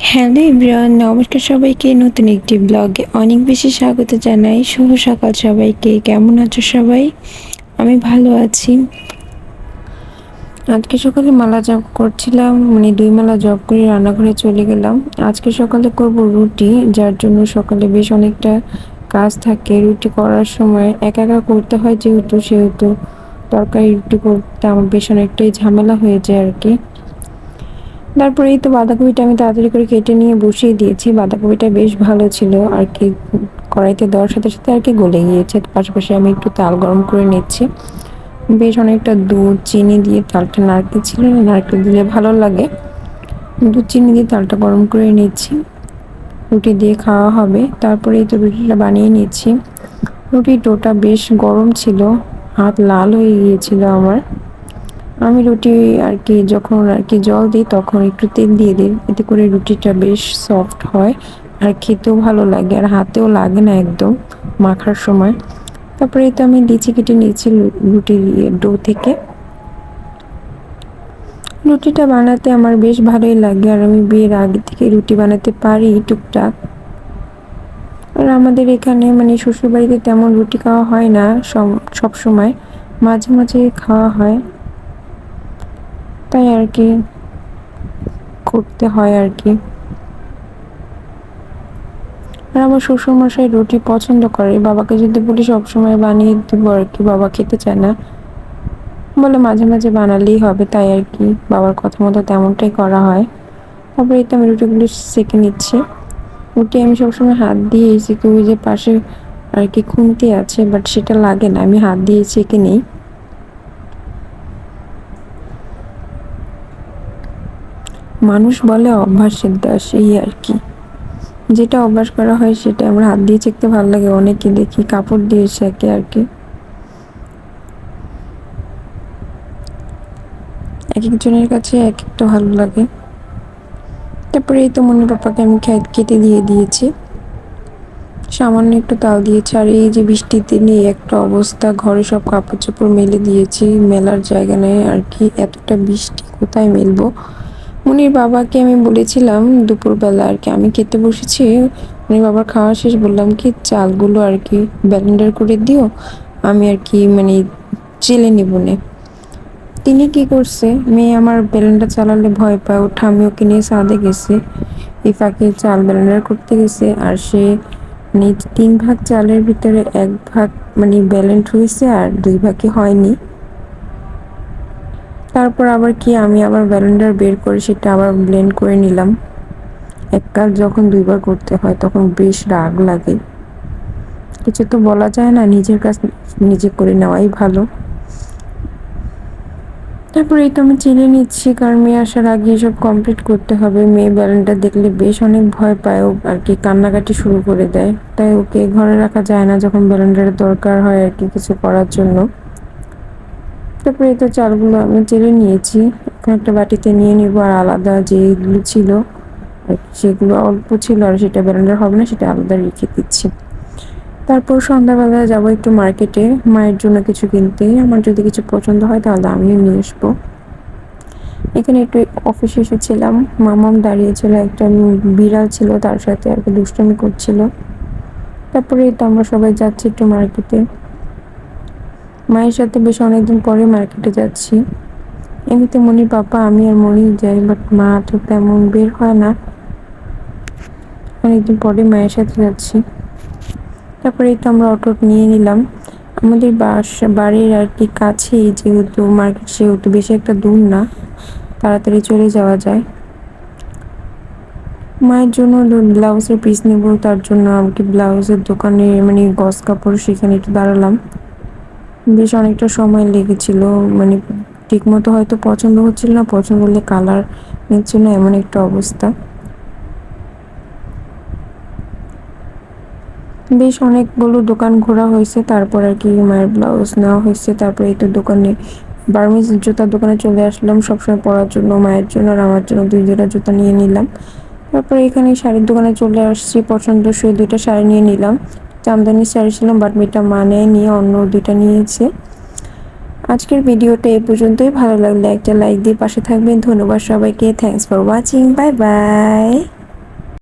Hello everyone, নমস্কার সবাইকে। নতুন একটি ব্লগে অনেক বেশি স্বাগত জানাই। শুভ সকাল সবাইকে। কেমন আছো সবাই? আমি ভালো আছি। আজকে সকালে মালা জব করছিলাম মানে দুই মালা জব করে রান্নাঘরে চলে গেলাম। আজকে সকালে করব রুটি, যার জন্য সকালে বেশ অনেকটা কাজ থাকে। রুটি করার সময় একা একা করতে হয় যেহেতু, সেহেতু তরকারি রুটি করতে আমার বেশ অনেকটাই ঝামেলা হয়ে যায় আর কি। তারপরে এই তো বাঁধাকপিটা আমি তাড়াতাড়ি করে কেটে নিয়ে বসিয়ে দিয়েছি। বাঁধাকপিটা বেশ ভালো ছিল, আর কি কড়াইতে দেওয়ার সাথে সাথে আর কি গলে গিয়েছে। পাশাপাশি আমি একটু তাল গরম করে নিচ্ছি। বেশ অনেকটা দুধ, চিনি দিয়ে তালটা নারকেল ছিল না নারকেল দিলে ভালো লাগে। দুধ, চিনি দিয়ে তালটা গরম করে নিচ্ছি। রুটি দিয়ে খাওয়া হবে। তারপরে এই তো রুটিটা বানিয়ে নিচ্ছি। রুটির ডোটা বেশ গরম ছিল, হাত লাল হয়ে গিয়েছিল আমার। আমি রুটি আর কি যখন আর কি জল দিই তখন একটু তেল দিয়ে দিই। এতে করে রুটিটা বেশ সফট হয় আর খেতেও ভালো লাগে আর হাতেও লাগে না একদম মাখার সময়। তারপরে তো আমি লিচি কেটে নিয়েছি রুটি ডো থেকে। রুটিটা বানাতে আমার বেশ ভালোই লাগে আর আমি বিয়ের আগে থেকে রুটি বানাতে পারি টুকটাক। আর আমাদের এখানে মানে শ্বশুরবাড়িতে তেমন রুটি খাওয়া হয় না সব সময় মাঝে মাঝে খাওয়া হয়। তাই আর কি করতে হয় আর কি। আর আমার শ্বশুরমশাই রুটি পছন্দ করে, বাবাকে যদি বলি সবসময় বানিয়ে দেবো আর কি, বাবা খেতে চায় না। বলে মাঝে মাঝে বানালেই হবে, তাই আর কি, বাবার কথা মতো তেমনটাই করা হয়। তারপরে তো আমি রুটিগুলো সেঁকে নিচ্ছি। রুটি আমি সবসময় হাত দিয়ে সেঁকে, ওই যে পাশে আর কি খুনতে আছে বাট সেটা লাগে না, আমি হাত দিয়ে সেঁকে নিই। মানুষ বলে অভ্যাসের দাস, এই আর কি। যেটা অভ্যাস করা হয় সেটা আমরা হাত দিয়ে চেকতে ভালো লাগে অনেকে দেখি, কাপড় দিয়ে শেখে আর কি এক। একজনের কাছে এক একটা ভালো লাগে। তারপরে এই তো মনে পাপাকে আমি কেটে দিয়ে দিয়েছি। সামান্য একটু তাল দিয়েছি আর এই যে বৃষ্টিতে নিয়ে একটা অবস্থা, ঘরে সব কাপড় চোপড় মেলে দিয়েছি, মেলার জায়গা নেই আর কি। এতটা বৃষ্টি কোথায় মেলবো? মনির বাবাকে আমি বলেছিলাম দুপুরবেলা আর কি, আমি খেতে বসেছি। মনির বাবার খাওয়া শেষ, বললাম কি, চালগুলো আর কি ব্যালেন্ডার করে দিও, আমি আর কি মানে চেলে নিব নে। তিনি কি করছে, মেয়ে আমার ব্যালেন্ডার চালালে ভয় পায়, ওঠা, আমি ওকে নিয়ে সাদে গেছে। এই ফাঁকে চাল ব্যালেন্ডার করতে গেছে আর সে মানে তিন ভাগ চালের ভিতরে এক ভাগ মানে ব্যালেন্ড হয়েছে আর দুই ভাগে হয়নি। তারপর আবার কি আমি আবার ব্যালেন্ডার বের করে সেটা আবার ব্লেন্ড করে নিলাম। এক কাজ যখন দুইবার করতে হয় তখন বেশ রাগ লাগে। কিছু তো বলা যায় না, নিজের কাজ নিজে করে নেওয়াই ভালো। তারপরে এই তো আমি চিনে নিচ্ছি কারণ মেয়ে আসার আগে এসব কমপ্লিট করতে হবে। মেয়ে ব্যালেন্ডার দেখলে বেশ অনেক ভয় পায়, ও আর কি কান্নাকাটি শুরু করে দেয়। তাই ওকে ঘরে রাখা যায় না যখন ব্যালেন্ডারের দরকার হয় আর কি কিছু করার জন্য। তারপরে তো চালগুলো আমি চেলে নিয়েছি। এখন একটা বাটিতে নিয়ে নিব আর আলাদা যেগুলো ছিল, সেগুলো অল্প ছিল আর সেটা ব্যালেন্ডার হবে না, সেটা আলাদা রেখে দিচ্ছি। তারপর সন্ধ্যাবেলা যাব একটু মার্কেটে, মায়ের জন্য কিছু কিনতে। আমার যদি কিছু পছন্দ হয় তাহলে আমিও নিয়ে আসব। এখানে একটু অফিসে এসেছিলাম, মামাম দাঁড়িয়েছিল, একটা বিড়াল ছিল তার সাথে আর কি দুষ্টমি করছিল। তারপরে তো আমরা সবাই যাচ্ছি একটু মার্কেটে। মায়ের সাথে বেশ অনেকদিন পরে মার্কেটে যাচ্ছি। এমনিতে মনির পাপা, আমি আর মনি যাই বাট মা তো তেমন বের হয় না। অনেকদিন পরে মায়ের সাথে যাচ্ছি। তারপরে তো আমরা অটো নিয়ে নিলাম। আমাদের বাস, বাড়ির আর কি কাছেই, যেহেতু মার্কেট সেহেতু বেশি একটা দূর না, তাড়াতাড়ি চলে যাওয়া যায়। মায়ের জন্য ব্লাউজের পিস নেব, তার জন্য আর কি ব্লাউজের দোকানে মানে গস কাপড় সেখানে একটু দাঁড়ালাম। বেশ অনেকটা সময় লেগেছিল মানে ঠিকমতো হয়তো পছন্দ হচ্ছিল না, পছন্দ হলে কালার নিচ্ছিল না এমন একটা অবস্থা। বেশ অনেকগুলো দোকান ঘোরা হয়েছে, তারপর আর কি মায়ের ব্লাউজ নেওয়া হয়েছে, তারপরে এই তো দোকানে বার্মিজ জুতার দোকানে চলে আসলাম, সবসময় পরার জন্য, মায়ের জন্য আর আমার জন্য দুই জোড়া জুতা নিয়ে নিলাম। তারপরে এখানে শাড়ির দোকানে চলে আসছি, পছন্দসই দুইটা শাড়ি নিয়ে নিলাম। চামদানি শাড়ি ছিলাম বাট মেয়েটা মানে নিয়ে অন্য দুইটা নিয়েছে। আজকের ভিডিওটা এই পর্যন্তই। ভালো লাগলে একটা লাইক দিয়ে পাশে থাকবেন। ধন্যবাদ সবাইকে। Thanks for watching bye bye